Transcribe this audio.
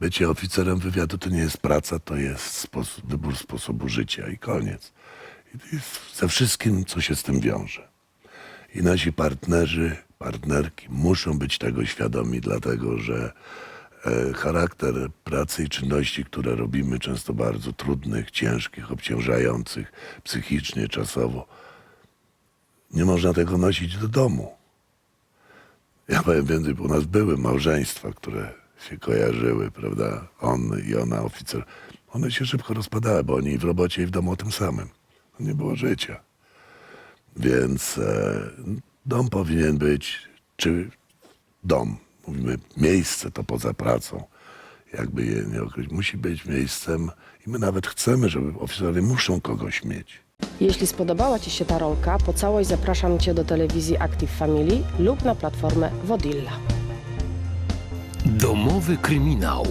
bycie oficerem wywiadu to nie jest praca, to jest spos- wybór sposobu życia i koniec. I ze wszystkim, co się z tym wiąże. I nasi partnerzy, partnerki muszą być tego świadomi, dlatego że e, charakter pracy i czynności, które robimy, często bardzo trudnych, ciężkich, obciążających psychicznie, czasowo, nie można tego nosić do domu. Ja powiem więcej, bo u nas były małżeństwa, które się kojarzyły, prawda? On i ona, oficer. One się szybko rozpadały, bo oni w robocie i w domu o tym samym. Nie było życia. Więc e, dom powinien być, czy dom, mówimy miejsce to poza pracą, jakby je nie określić, musi być miejscem i my nawet chcemy, żeby oficerowie muszą kogoś mieć. Jeśli spodobała Ci się ta rolka, po całość zapraszam Cię do telewizji Active Family lub na platformę Wodilla. Domowy kryminał.